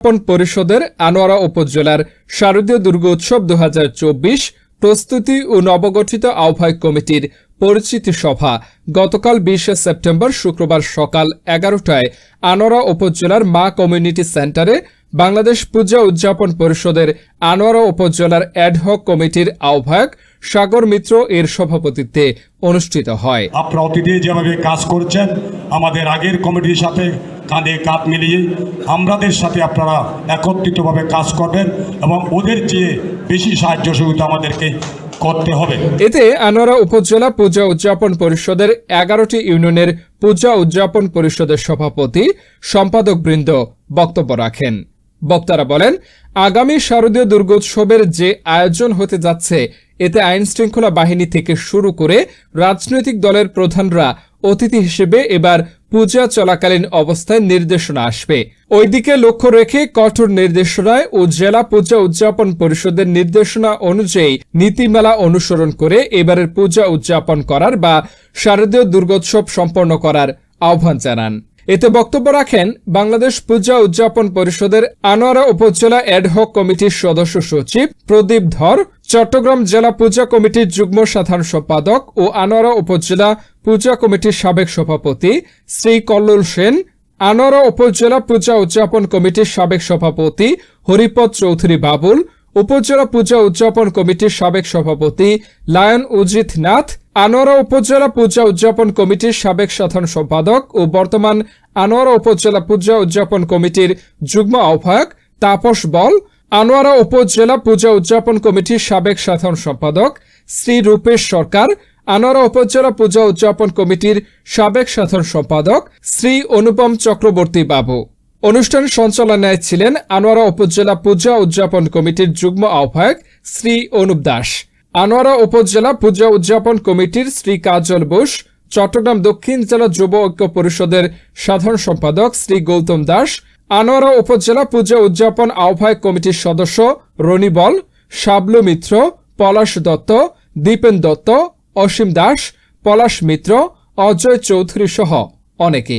উদযাপন পরিষদের আনোয়ারা উপজেলার শারদীয় দুর্গোৎসব দু প্রস্তুতি ও নবগঠিত আহ্বায়ক কমিটির পরিচিতি সভা গতকাল বিশে সেপ্টেম্বর শুক্রবার সকাল এগারোটায় আনোয়ারা উপজেলার মা কমিউনিটি সেন্টারে বাংলাদেশ পূজা উদযাপন পরিষদের আনোয়ারা উপজেলার অ্যাডহক কমিটির আহ্বায়ক সাগর মিত্র এর সভাপতিত্বে অনুষ্ঠিত হয়। আপনারা অতীতে যেভাবে কাজ করছেন। আমাদের আগের কমিটির সাথে কাঁধে কাঁধ মিলিয়ে আমরাদের সাথে আপনারা একত্রিতভাবে কাজ করবেন এবং ওদের চেয়ে বেশি সাহায্য সহযোগিতা আমাদেরকে করতে হবে। এতে আনোয়ারা উপজেলা পূজা উদযাপন পরিষদের এগারোটি ইউনিয়নের পূজা উদযাপন পরিষদের সভাপতি সম্পাদক বৃন্দ বক্তব্য রাখেন। বক্তারা বলেন, আগামী শারদীয় দুর্গোৎসবের যে আয়োজন হতে যাচ্ছে, এতে আইন শৃঙ্খলা বাহিনী থেকে শুরু করে রাজনৈতিক দলের প্রধানরা অতিথি হিসেবে এবার পূজা চলাকালীন অবস্থায় নির্দেশনা আসবে। ওইদিকে লক্ষ্য রেখে কঠোর নির্দেশনায় ও জেলা পূজা উদযাপন পরিষদের নির্দেশনা অনুযায়ী নীতিমালা অনুসরণ করে এবারের পূজা উদযাপন করার বা শারদীয় দুর্গোৎসব সম্পন্ন করার আহ্বান জানান। এতে বক্তব্য রাখেন বাংলাদেশ পূজা উদযাপন পরিষদের আনোয়ারা উপজেলা অ্যাডহক কমিটির সদস্য সচিব প্রদীপ ধর চট্টগ্রাম জেলা পূজা কমিটির যুগ্ম সাধারণ সম্পাদক ও আনোয়ারা উপজেলা পূজা কমিটির সাবেক সভাপতি শ্রী কল্লোল সেন, আনোয়ারা উপজেলা পূজা উদযাপন কমিটির সাবেক সভাপতি হরিপদ চৌধুরী বাবুল, উপজেলা পূজা উদযাপন কমিটির সাবেক সভাপতি লায়ন উজিত নাথ, আনোয়ারা উপজেলা পূজা উদযাপন কমিটির সাবেক সাধারণ সম্পাদক ও বর্তমান আনোয়ারা উপজেলা পূজা উদযাপন কমিটির যুগ্ম আহ্বায়ক তাপস বল আনোয়ারা উপজেলা পূজা উদযাপন কমিটির সাবেক সাধারণ সম্পাদক শ্রী রূপেশ সরকার, আনোয়ারা উপজেলা পূজা উদযাপন কমিটির সাবেক সাধারণ সম্পাদক শ্রী অনুপম চক্রবর্তী বাবু। অনুষ্ঠান সঞ্চালনায় ছিলেন আনোয়ারা উপজেলা পূজা উদযাপন কমিটির যুগ্ম আহ্বায়ক শ্রী অনুপ দাস। আনোয়ারা উপজেলা পূজা উদযাপন কমিটির শ্রী কাজল বোস, চট্টগ্রাম দক্ষিণ জেলা যুব ঐক্য পরিষদের সাধারণ সম্পাদক শ্রী গৌতম দাস আনোয়ারা উপজেলা পূজা উদযাপন আহ্বায়ক কমিটির সদস্য রনি বল, শাবলু মিত্র, পলাশ দত্ত, দীপেন দত্ত, অসীম দাস, পলাশ মিত্র, অজয় চৌধুরী সহ অনেকে।